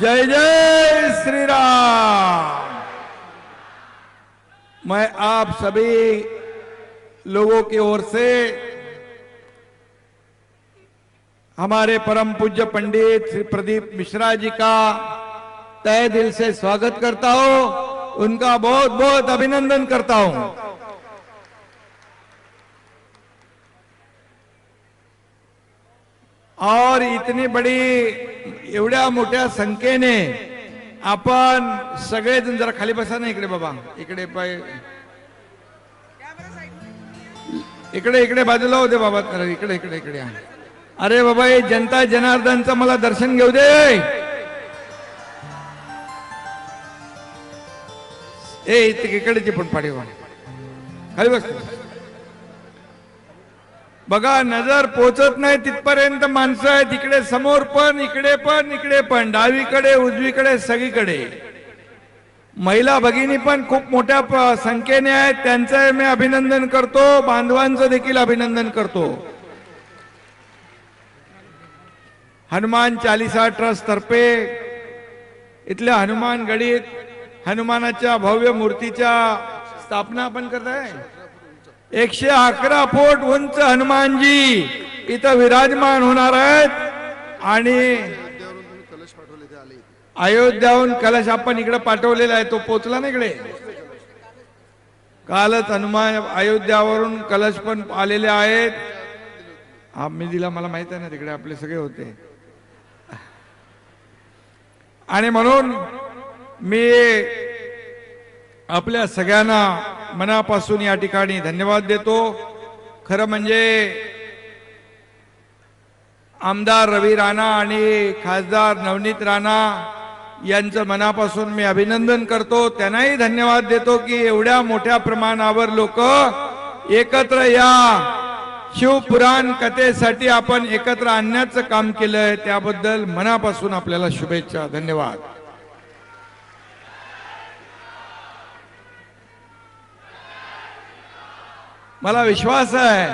जय जय श्री राम मैं आप सभी लोगों की ओर से हमारे परम पूज्य पंडित श्री प्रदीप मिश्रा जी का तय दिल से स्वागत करता हूँ, उनका बहुत बहुत अभिनंदन करता हूँ। और इतनी बडी एवढ्या मोठ्या संख्येने आपण सगळेजण जरा खाली बसा ना इकडे बाबा. इकडे पाय. इकडे इकडे बाजूला होते बाबा. इकडे इकडे इकडे अरे बाबा हे जनता जनार्दनचं मला दर्शन घेऊ दे. ए इथे इकडेची पण पाडी खाली बस. बघा नजर पोचत नाही तिथपर्यंत माणसं आहेत. इकडे समोर पण इकडे पण इकडे पण. डावीकडे उजवीकडे सगळीकडे. महिला भगिनी पण खूप मोठ्या प- संख्येने आहेत. त्यांचं मी अभिनंदन करतो. बांधवांचं देखील अभिनंदन करतो. हनुमान चालिसा ट्रस्ट तर्फे इथल्या हनुमान गडीत हनुमानाच्या भव्य मूर्तीच्या स्थापना आपण करताय? एकशे अकरा फूट उंच हनुमानजी इथं विराजमान होणार आहेत. आणि अयोध्याहून कलश आपण इकडे पाठवलेला आहे तो पोचला ना इकडे? कालच हनुमान अयोध्यावरून कलश पण आलेले आहेत. हा मी दिला मला माहीत आहे ना तिकडे आपले सगळे होते. आणि म्हणून मी आपल्या सगळ्यांना मनापासून या ठिकाणी धन्यवाद देतो. खरं म्हणजे आमदार रवी राणा आणि खासदार नवनीत राणा यांचं मनापासून मी अभिनंदन करतो. त्यांनाही धन्यवाद देतो की एवढ्या मोठ्या प्रमाणावर लोक एकत्र या. शिवपुराण कथेसाठी आपण एकत्र आणण्याचं काम केलंय. त्याबद्दल मनापासून आपल्याला शुभेच्छा. धन्यवाद. मला विश्वास आहे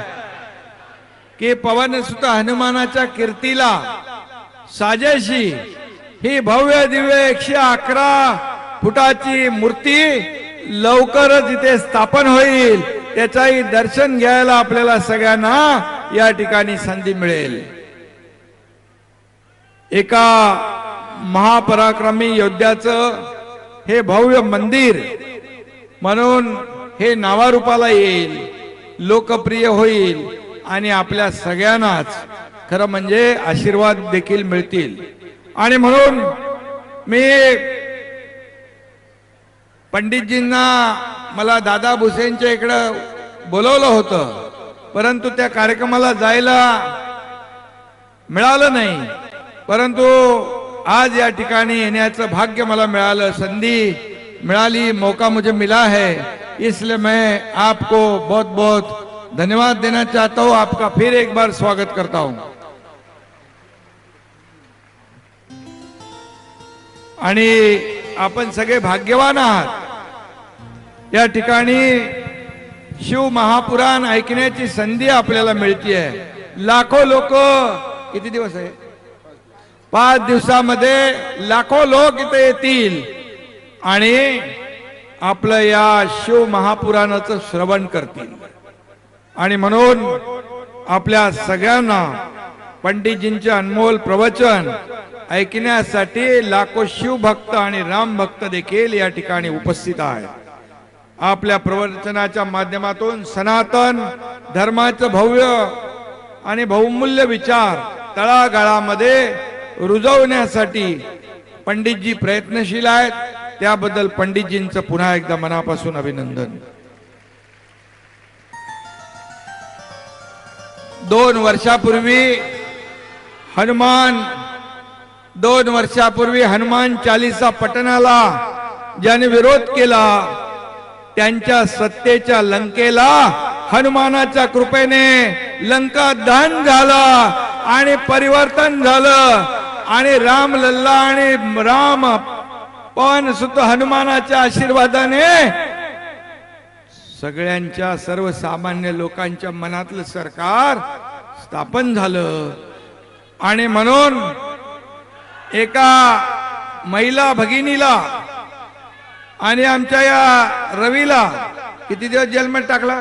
की पवन सुत हनुमानाच्या कीर्तीला साजेशी ही भव्य दिव्य एकशे अकरा फुटाची मूर्ती लवकरच इथे स्थापन होईल. त्याचाही दर्शन घ्यायला आपल्याला सगळ्यांना या ठिकाणी संधी मिळेल. एका महापराक्रमी योद्ध्याचं हे भव्य मंदिर म्हणून हे नावारूपाला येईल. लोकप्रिय होईल आणि आपल्या सगळ्यांनाच खरं म्हणजे आशीर्वाद देखील मिळतील. आणि म्हणून मी पंडितजींना मला दादा भुसेनच्या इकडं बोलवलं होतं परंतु त्या कार्यक्रमाला जायला मिळालं नाही. परंतु आज या ठिकाणी येण्याचं भाग्य मला मिळालं संधी मिळाली मौका मुझे मिला है इसलिए मैं आपको बहुत बहुत धन्यवाद देना चाहता हूं। आपका फिर एक बार स्वागत करता हूं। आणि आपण सगळे भाग्यवान आहात। या ठिकाणी शिव महापुराण ऐकण्याची संधी आपल्याला मिळतीये। लाखो लोक किती दिवस आहे? पाच दिवसामध्ये लाखो लोक इथे येतील। आणि आपलं या शिव महापुराणाचं श्रवण करतील. आणि म्हणून आपल्या सगळ्यांना पंडितजींचे अनमोल प्रवचन ऐकण्यासाठी लाखो शिवभक्त आणि राम भक्त देखील या ठिकाणी उपस्थित आहेत. आपल्या प्रवचनाच्या माध्यमातून सनातन धर्माचं भव्य आणि बहुमूल्य विचार तळागाळामध्ये रुजवण्यासाठी पंडितजी प्रयत्नशील आहेत. त्याबद्दल पंडितजींचं पुन्हा एकदा मनापासून अभिनंदन. दोन वर्षापूर्वी हनुमान दोन वर्षापूर्वी हनुमान चालिसा पठणाला ज्याने विरोध केला त्यांच्या सत्तेच्या लंकेला हनुमानाच्या कृपेने लंका दहन झालं आणि परिवर्तन झालं आणि राम लल्ला आणि राम पण सुद्धा हनुमानाच्या आशीर्वादाने सगळ्यांच्या सर्वसामान्य लोकांच्या मनातलं सरकार स्थापन झालं. आणि म्हणून एका महिला भगिनीला आणि आमच्या या रवीला किती दिवस जेलमध्ये टाकला?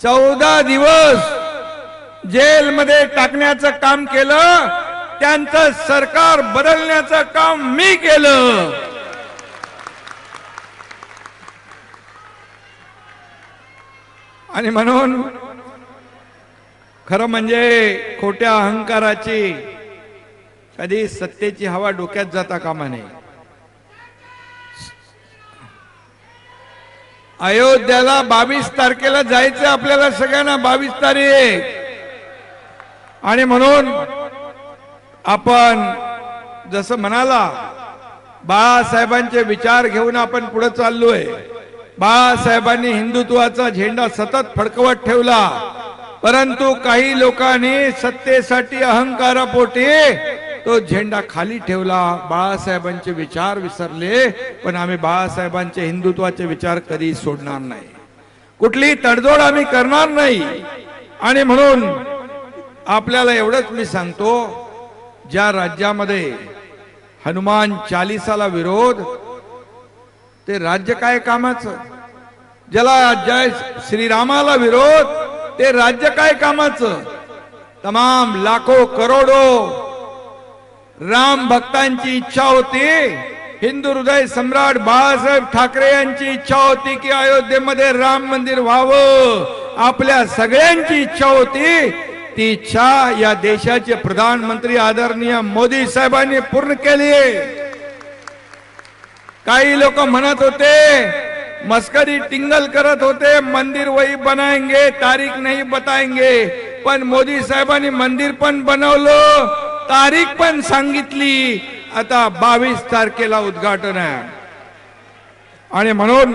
चौदा दिवस जेलमध्ये टाकण्याचं काम केलं त्यांचं सरकार बदलण्याचं काम मी केलं. आणि म्हणून खरं म्हणजे खोट्या अहंकाराची कधी सत्तेची हवा डोक्यात जाता कामा नये. अयोध्याला बावीस तारखेला जायचं आपल्याला सगळ्यांना बावीस तारीख. आणि म्हणून आपण जसं म्हणाला बाळासाहेबांचे विचार घेऊन आपण पुढे चाललोय. बाळासाहेबांनी हिंदुत्वाचा झेंडा सतत फडकवत ठेवला. परंतु काही लोकांनी सत्तेसाठी अहंकारापोटी तो झेंडा खाली ठेवला. बाळासाहेबांचे विचार विसरले पण आम्ही बाळासाहेबांचे हिंदुत्वाचे विचार कधी सोडणार नाही. कुठली तडजोड आम्ही करणार नाही. आणि म्हणून आपल्याला एवढंच मी सांगतो ज्या राज्यामध्ये हनुमान चालिसाला विरोध ते राज्य काय कामाचं? ज्याला जय श्रीरामाला विरोध ते राज्य काय कामाचं? तमाम लाखो करोडो राम भक्तांची इच्छा होती. हिंदू हृदय सम्राट बाळासाहेब ठाकरे यांची इच्छा होती की अयोध्येमध्ये राम मंदिर व्हावं. आपल्या सगळ्यांची इच्छा होती. ती इच्छा या देशाचे प्रधानमंत्री आदरणीय मोदी साहेबांनी पूर्ण केली काही लोक म्हणत होते मस्करी टिंगल करत होते मंदिर वही बनाएंगे तारीख नाही बताएंगे पण मोदी साहेबांनी मंदिर पण बनवलं तारीख पण सांगितली. आता बावीस तारखेला उद्घाटन आहे. आणि म्हणून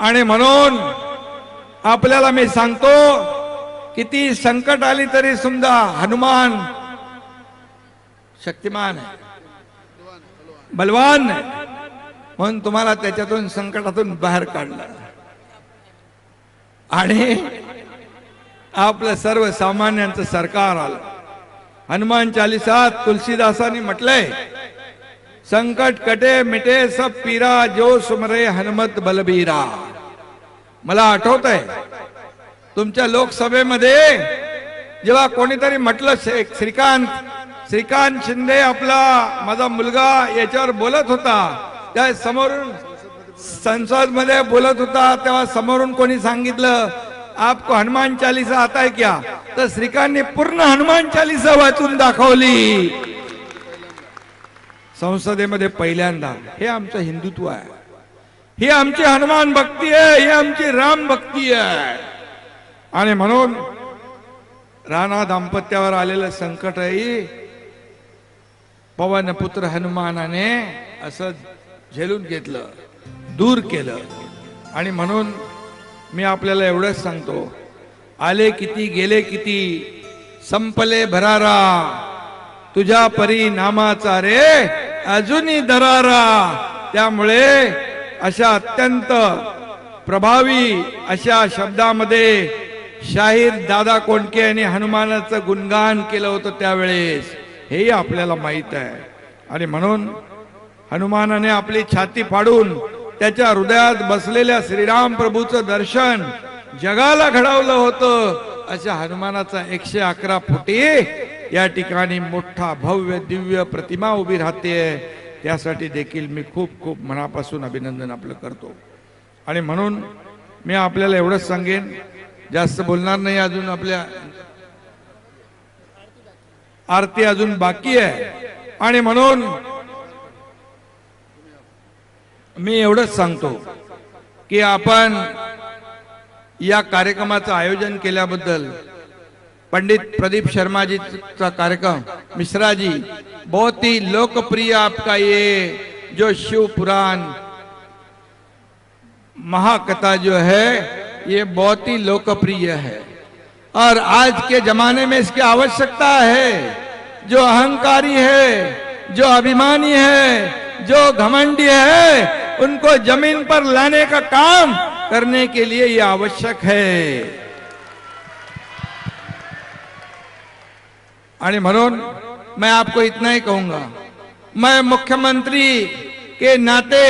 आणि म्हणून आपल्याला मी सांगतो किती संकट आली तरी सुद्धा हनुमान शक्तिमान आहे. बलवान आहे. म्हणून तुम्हाला त्याच्यातून संकटातून बाहेर काढलं आणि आपलं सर्वसामान्यांचं सरकार आलं. हनुमान चालिसात तुलसीदासांनी म्हटलंय संकट कटे मिटे सब पीरा जो सुमरे हनुमत बलबीरा. मला आठवत आहे तुमच्या लोकसभेमध्ये जेव्हा कोणीतरी म्हटलं श्रीकांत श्रीकांत शिंदे आपला माझा मुलगा याच्यावर बोलत होता. त्या समोरून संसदमध्ये बोलत होता तेव्हा समोरून कोणी सांगितलं आपको हनुमान चालीसा आता है क्या? तर श्रीकांतने पूर्ण हनुमान चालीसा वाचून दाखवली. संसदेमध्ये पहिल्यांदा हे आमचं हिंदुत्व आहे. ही आमची हनुमान भक्ती आहे ही आमची राम भक्ती आहे. आणि म्हणून राणा दाम्पत्यावर आलेलं संकट आहे पवन पुत्र हनुमानाने असं झेलून घेतलं दूर केलं. आणि म्हणून मी आपल्याला एवढंच सांगतो आले किती गेले किती संपले भरारा तुझ्या परी नामाचा रे अजूनही दरारा. त्यामुळे अशा अत्यंत प्रभावी अशा शब्दामध्ये शाहीर दादा कोंडके यांनी हनुमानाचं गुणगान केलं होतं त्यावेळेस. हेही आपल्याला माहीत आहे. आणि म्हणून हनुमानाने आपली छाती फाडून त्याच्या हृदयात बसलेल्या श्रीराम प्रभूचं दर्शन जगाला घडवलं होतं. अशा हनुमानाचा एकशे अकरा फुटी या ठिकाणी मोठा भव्य दिव्य प्रतिमा उभी राहते. त्यासाठी देखील मी खूप खूप मनापासून अभिनंदन आपलं करतो. आणि म्हणून मी आपल्याला एवढंच सांगेन जास्त बोलणार नाही अजून आपल्या आरती अजून बाकी आहे. आणि म्हणून मी एवढंच सांगतो की आपण या कार्यक्रमाचं आयोजन केल्याबद्दल पंडित प्रदीप शर्मा जी का कार्यक्रम मिश्रा जी बहुत ही लोकप्रिय आपका ये जो शिव पुराण महाकथा जो है ये बहुत ही लोकप्रिय है। और आज के जमाने में इसकी आवश्यकता है। जो अहंकारी है, जो अभिमानी है, जो घमंडी है, उनको ज़मीन पर लाने का काम करने के लिए ये आवश्यक है। आणि म्हणून मैं आपको इतना ही कहूँगा। मैं मुख्यमंत्री के नाते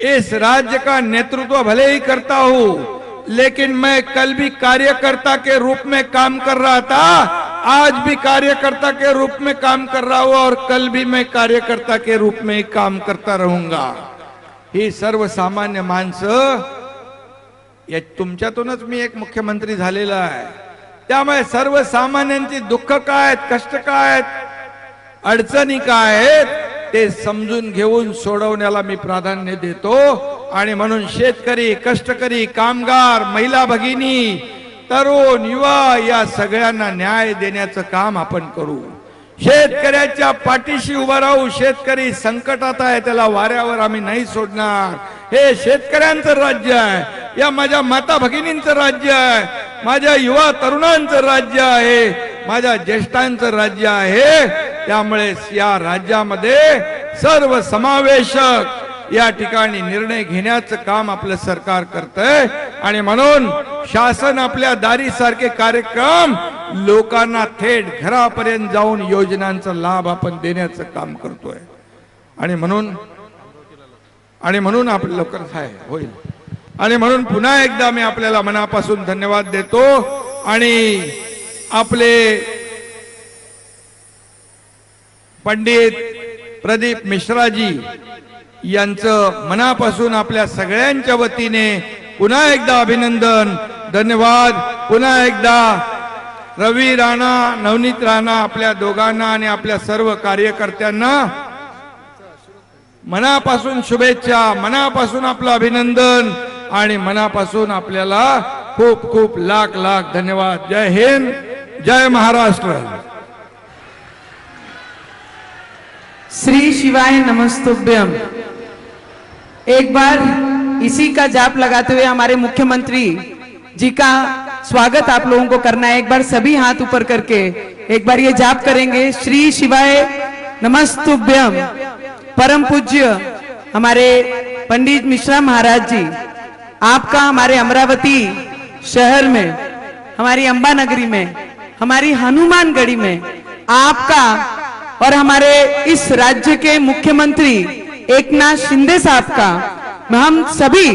इस राज्य का नेतृत्व भले ही करता हूँ लेकिन मैं कल भी कार्यकर्ता के रूप में काम कर रहा था। आज भी कार्यकर्ता के रूप में काम कर रहा हूं और कल भी मैं कार्यकर्ता के रूप में ही काम करता रहूंगा। ही सर्वसामान्य माणसं या तुमच्यातूनच मी एक मुख्यमंत्री झालेला आहे। त्यामुळे सर्वसामान्यांची दुःख काय आहेत कष्ट काय आहेत अडचणी काय आहेत ते समजून घेऊन सोडवण्याला मी प्राधान्य देतो. आणि म्हणून शेतकरी कष्टकरी कामगार महिला भगिनी तरुण युवा या सगळ्यांना न्याय देण्याचं काम आपण करू. शेतकऱ्याच्या पाठीशी उभा राहू शेतकरी संकटात आहे त्याला वाऱ्यावर आम्ही नाही सोडणार. हे शेतकऱ्यांचं राज्य आहे या माझ्या माता भगिनींचं राज्य आहे माझ्या युवा तरुणांचं राज्य आहे माझ्या ज्येष्ठांचं राज्य आहे. त्यामुळे या राज्यामध्ये सर्व समावेशक या ठिकाणी निर्णय घेण्याचं काम आपलं सरकार करतंय. आणि म्हणून शासन आपल्या दारी सारखे कार्यक्रम लोकांना थेट घरापर्यंत जाऊन योजनांचा लाभ आपण देण्याचं काम करतोय. आणि म्हणून आणि म्हणून आपलं लवकर आहे होईल. आणि म्हणून पुन्हा एकदा मी आपल्याला मनापासून धन्यवाद देतो. आणि आपले पंडित प्रदीप मिश्राजी यांचं मनापासून आपल्या सगळ्यांच्या वतीने पुन्हा एकदा अभिनंदन धन्यवाद. पुन्हा एकदा रवी राणा नवनीत राणा आपल्या दोघांना आणि आपल्या सर्व कार्यकर्त्यांना मनापासून शुभेच्छा मनापासून आपलं अभिनंदन आणि मनापासून आपल्याला खूप खूप लाख लाख धन्यवाद. जय हिंद जय महाराष्ट्र. श्री शिवाय नमस्तुभ्यम। एक बार इसी का जाप लगाते हुए हमारे मुख्यमंत्री जी का स्वागत आप लोगों को करना है। एक बार सभी हाथ ऊपर करके एक बार ये जाप करेंगे। श्री शिवाय नमस्तुभ्यम। परम पूज्य हमारे पंडित मिश्रा महाराज जी, आपका हमारे अमरावती शहर में, हमारी अंबा नगरी में, हमारी हनुमानगढ़ी में, आपका और हमारे इस राज्य के मुख्यमंत्री एकनाथ शिंदे साहब का हम सभी